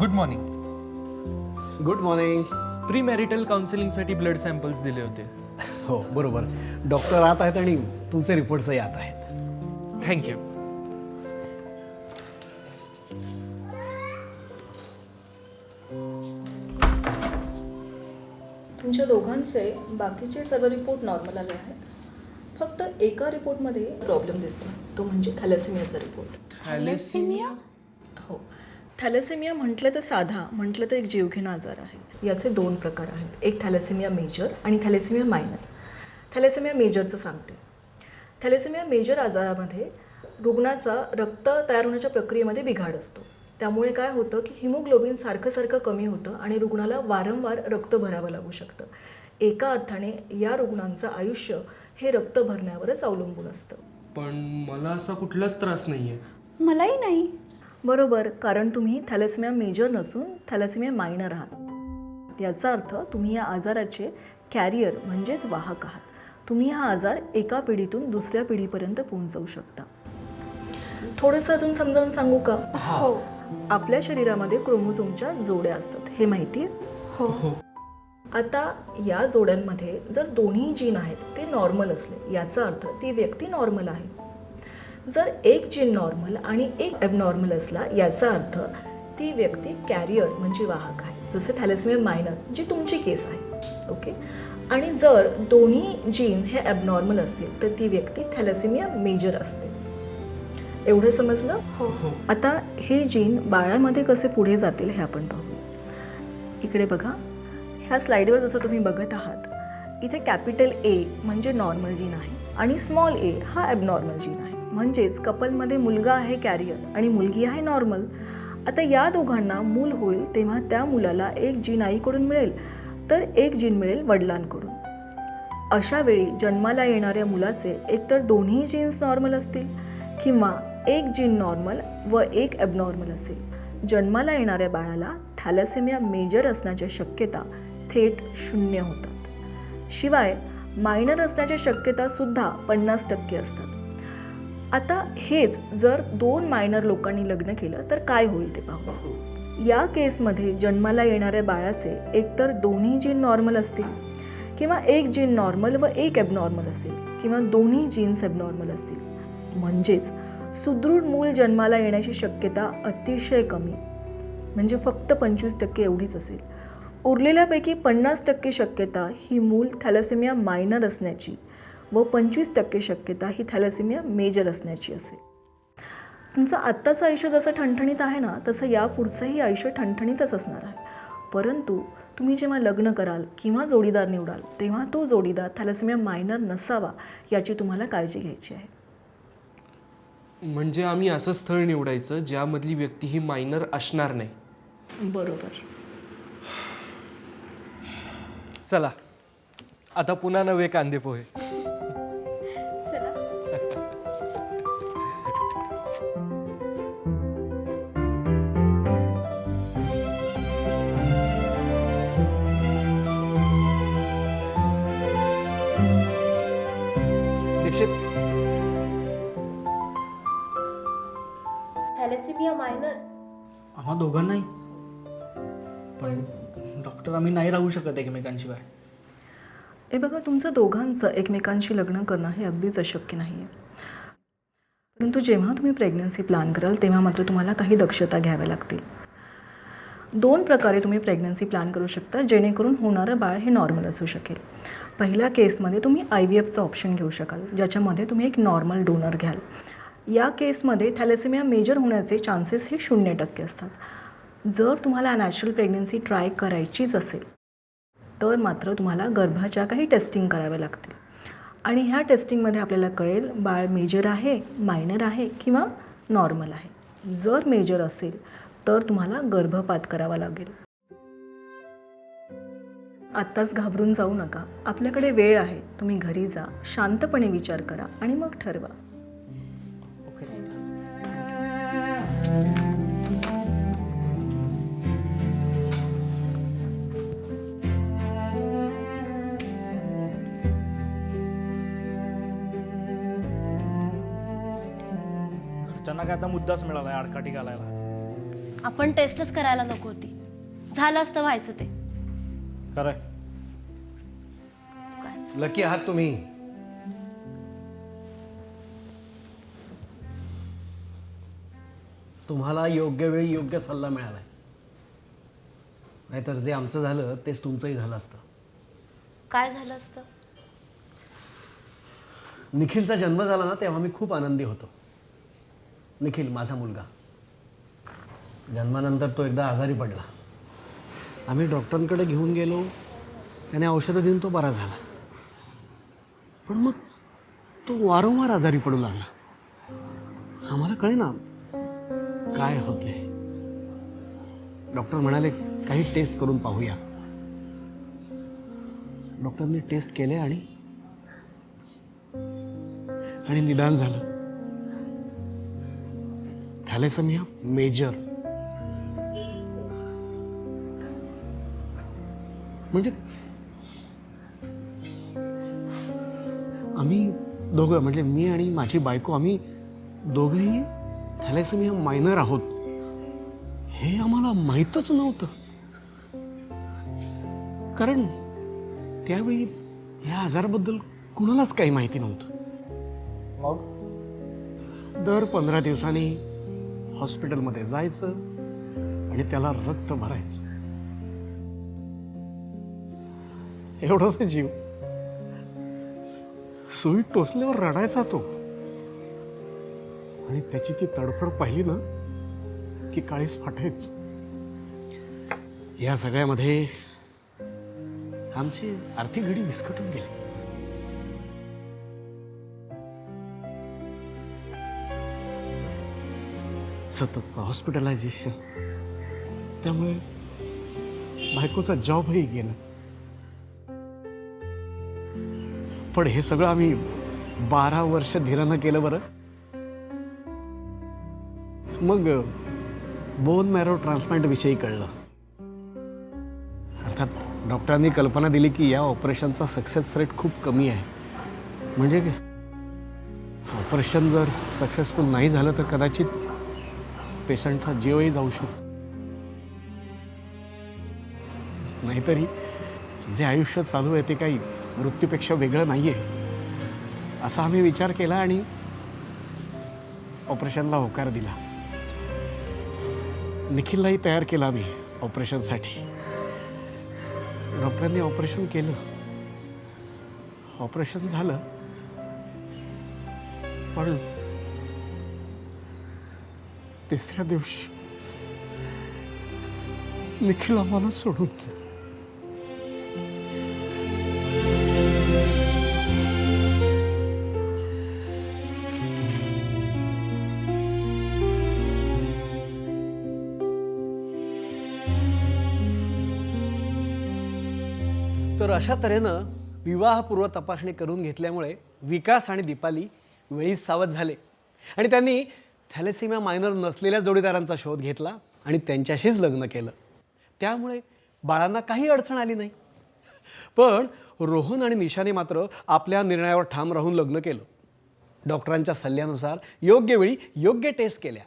Good morning good morning pre marital काउन्सिलिंगसाठी blood samples दिले होते. हो बरोबर. डॉक्टर आत आहेत आणि तुमचे रिपोर्ट्सही आत आहेत. थँक्यू तुमच्या दोघांचे बाकीचे सर्व रिपोर्ट नॉर्मल आले आहेत. फक्त एका रिपोर्टमध्ये प्रॉब्लेम दिसतो तो म्हणजे थॅलेसेमियाचा रिपोर्ट थॅलेसिमिया हो. थॅलेसेमिया म्हटलं तर साधा म्हटलं तर एक जीवघेणा आजार आहे. याचे दोन प्रकार आहेत. एक थॅलेसेमिया मेजर आणि थॅलेसेमिया मायनर. थॅलेसेमिया मेजरचं सांगते. थॅलेसेमिया मेजर आजारामध्ये रुग्णाचा रक्त तयार होण्याच्या प्रक्रियेमध्ये बिघाड असतो. त्यामुळे काय होतं की हिमोग्लोबिन सारखं सारखं कमी होतं आणि रुग्णाला वारंवार रक्त भरावं लागू शकतं. एका अर्थाने या रुग्णांचं आयुष्य हे रक्त भरण्यावरच अवलंबून असतं. पण मला असा कुठलाच त्रास नाही आहे मलाही नाही. बरोबर कारण तुम्ही थॅलेसेमिया मेजर नसून थॅलेसेमिया मायनर आहात. याचा अर्थ तुम्ही या आजाराचे कॅरियर म्हणजेच वाहक आहात. तुम्ही हा आजार एका पिढीतून दुसऱ्या पिढीपर्यंत पोहोचवू शकता. थोडंसं अजून समजावून सांगू का? हो. आपल्या शरीरामध्ये क्रोमोझोमच्या जोड्या असतात. हे माहिती आहे? हो. आता या जोड्यांमध्ये जर दोन्ही जीन आहेत ते नॉर्मल असले याचा अर्थ ती व्यक्ती नॉर्मल आहे. जर एक जीन नॉर्मल आणि एक ॲबनॉर्मल असला याचा अर्थ ती व्यक्ती कॅरियर म्हणजे वाहक आहे. जसे थॅलेसमिया मायनर जी तुमची केस आहे. ओके आणि जर दोन्ही जीन हे ॲबनॉर्मल असतील तर ती व्यक्ती थॅलेसेमिया मेजर असते. एवढं समजलं? हो आता हे जीन बाळामध्ये कसे पुढे जातील हे आपण पाहू. इकडे बघा. ह्या स्लाईडवर जसं तुम्ही बघत आहात इथे कॅपिटल ए म्हणजे नॉर्मल जीन आहे आणि स्मॉल ए हा ॲबनॉर्मल जीन आहे. म्हणजेच कपलमध्ये मुलगा आहे कॅरियर आणि मुलगी आहे नॉर्मल. आता या दोघांना मूल होईल तेव्हा त्या मुलाला एक जीन आईकडून मिळेल तर एक जीन मिळेल वडिलांकडून. अशा वेळी जन्माला येणाऱ्या मुलाचे एकतर दोन्ही जीन्स नॉर्मल असतील किंवा एक जीन नॉर्मल व एक ॲबनॉर्मल असेल. जन्माला येणाऱ्या बाळाला थॅलसेमिया मेजर असण्याच्या शक्यता थेट शून्य होतात. शिवाय मायनर असण्याच्या शक्यतासुद्धा पन्नास टक्के असतात. आता हेच जर दोन मायनर लोकांनी लग्न केलं तर काय होईल ते पाहू. या केसमध्ये जन्माला येणाऱ्या बाळाचे एकतर दोन्ही जीन नॉर्मल असतील किंवा एक जीन नॉर्मल व एक ॲबनॉर्मल असेल किंवा दोन्ही जीन्स ॲबनॉर्मल असतील. म्हणजेच सुदृढ मूल जन्माला येण्याची शक्यता अतिशय कमी म्हणजे फक्त पंचवीस टक्के एवढीच असेल. उरलेल्यापैकी पन्नास टक्के शक्यता ही मूल थॅलेसेमिया मायनर असण्याची. व पंचवीस टक्के शक्यता ही थॅलेसेमिया मेजर असण्याची असेल. तुमचं आत्ताचं आयुष्य जसं ठणठणीत आहे ना तसं या पुढचंही आयुष्य ठणठणीतच असणार आहे. परंतु तुम्ही जेव्हा लग्न कराल किंवा जोडीदार निवडाल तेव्हा तो जोडीदार थॅलेसेमिया मायनर नसावा याची तुम्हाला काळजी घ्यायची आहे. म्हणजे आम्ही असं स्थळ निवडायचं ज्यामधली व्यक्ती ही मायनर असणार नाही. बरोबर. चला आता पुन्हा नवे कांदे पोहे. दीक्षित. Thalassaemia minor. आम्हा दोघांनाही. पण डॉक्टर आम्ही नाही राहू शकत एकमेकांशिवाय. हे बघा तुमचं दोघांचं एकमेकांशी लग्न करणं हे अगदीच अशक्य नाही आहे परंतु जेव्हा तुम्ही प्रेग्नन्सी प्लॅन कराल तेव्हा मात्र तुम्हाला काही दक्षता घ्याव्या लागतील. दोन प्रकारे तुम्ही प्रेग्नन्सी प्लॅन करू शकता जेणेकरून होणारं बाळ हे नॉर्मल असू शकेल. पहिल्या केसमध्ये तुम्ही आय व्ही एफचं ऑप्शन घेऊ शकाल ज्याच्यामध्ये तुम्ही एक नॉर्मल डोनर घ्याल. या केसमध्ये थॅलेसेमिया मेजर होण्याचे चान्सेस हे शून्य टक्के असतात. जर तुम्हाला नॅचरल प्रेग्नन्सी ट्राय करायचीच असेल तर मात्र तुम्हाला गर्भाच्या काही टेस्टिंग कराव्या लागतील. आणि ह्या टेस्टिंगमध्ये आपल्याला कळेल बाळ मेजर आहे मायनर आहे किंवा नॉर्मल आहे. जर मेजर असेल तर तुम्हाला गर्भपात करावा लागेल. आत्ताच घाबरून जाऊ नका. आपल्याकडे वेळ आहे. तुम्ही घरी जा. शांतपणे विचार करा आणि मग ठरवा. घरच्यांना काय आता मुद्दाच मिळाला आडकाठी घालायला. आपण टेस्टच करायला नको होती. झालं असतं व्हायचं ते. खरंय. कायच. लकी आहात तुम्ही. तुम्हाला योग्य वेळी योग्य सल्ला मिळाला आहे नाहीतर जे आमचं झालं तेच तुमचंही झालं असतं. काय झालं असतं? निखिलचा जन्म झाला ना तेव्हा मी खूप आनंदी होतो. निखिल माझा मुलगा. जन्मानंतर तो एकदा आजारी पडला. आम्ही डॉक्टरांकडे घेऊन गेलो. त्याने औषधं देऊन तो बरा झाला. पण मग तो वारंवार आजारी पडू लागला. आम्हाला कळे ना काय होते डॉक्टर म्हणाले काही टेस्ट करून पाहूया. डॉक्टरने टेस्ट केले आणि आणि निदान झालं. थॅलेसमिया मेजर म्हणजे? आम्ही दोघं म्हणजे मी आणि माझी बायको आम्ही दोघंही थॅलेसेमिया मायनर आहोत. हे आम्हाला माहीतच नव्हतं. कारण त्यावेळी ह्या आजाराबद्दल कुणालाच काही माहिती नव्हतं. मग? दर पंधरा दिवसांनी हॉस्पिटलमध्ये जायचं आणि त्याला रक्त भरायचं. एवढाच जीव. सुई टोचल्यावर रडायचा तो. आणि त्याची ती तडफड पाहिली ना की काळीच फाटायच या सगळ्यामध्ये आमची आर्थिक घडी विस्कटून गेली. सततचं हॉस्पिटलायझेशन त्यामुळे बायकोचा जॉबही गेला. पण हे सगळं आम्ही बारा वर्ष धीरानं केलं बरं. मग बोन मॅरो ट्रान्सप्लांट विषयी कळलं. अर्थात डॉक्टरांनी कल्पना दिली की या ऑपरेशनचा सक्सेस रेट खूप कमी आहे. म्हणजे ऑपरेशन जर सक्सेसफुल नाही झालं तर कदाचित पेशंटचा जीवही जाऊ शकतो. नाहीतरी जे आयुष्य चालू आहे ते काही मृत्यूपेक्षा वेगळं नाही आहे असा आम्ही विचार केला आणि ऑपरेशनला होकार दिला. निखिललाही तयार केला आम्ही ऑपरेशनसाठी. डॉक्टरांनी ऑपरेशन केलं. ऑपरेशन झालं पण तिसऱ्या दिवशी निखिल आम्हाला सोडून गेला. तर अशा तऱ्हेनं विवाहपूर्व तपासणी करून घेतल्यामुळे विकास आणि दीपाली वेळीच सावध झाले. आणि त्यांनी थॅलेसिमिया मायनर नसलेल्या जोडीदारांचा शोध घेतला आणि त्यांच्याशीच लग्न केलं. त्यामुळे बाळांना काही अडचण आली नाही. पण रोहन आणि निशाने मात्र आपल्या निर्णयावर ठाम राहून लग्न केलं. डॉक्टरांच्या सल्ल्यानुसार योग्य वेळी योग्य टेस्ट केल्या.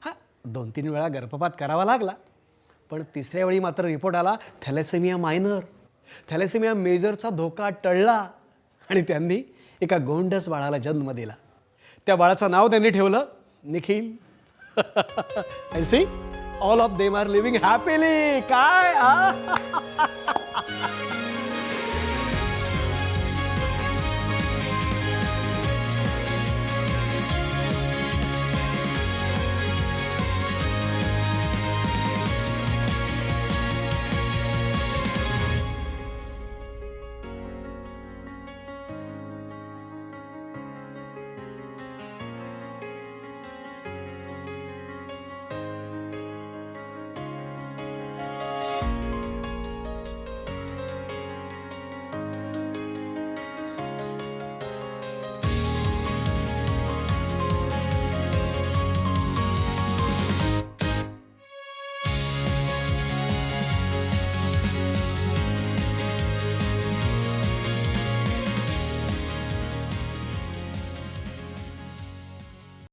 हा दोन तीन वेळा गर्भपात करावा लागला. पण तिसऱ्या वेळी मात्र रिपोर्ट आला थॅलेसेमिया मायनर. थॅलेसेमिया मेजरचा धोका टळला आणि त्यांनी एका गोंडस बाळाला जन्म दिला. त्या बाळाचं नाव त्यांनी ठेवलं Nikhil and see all of them are living happily काय आ?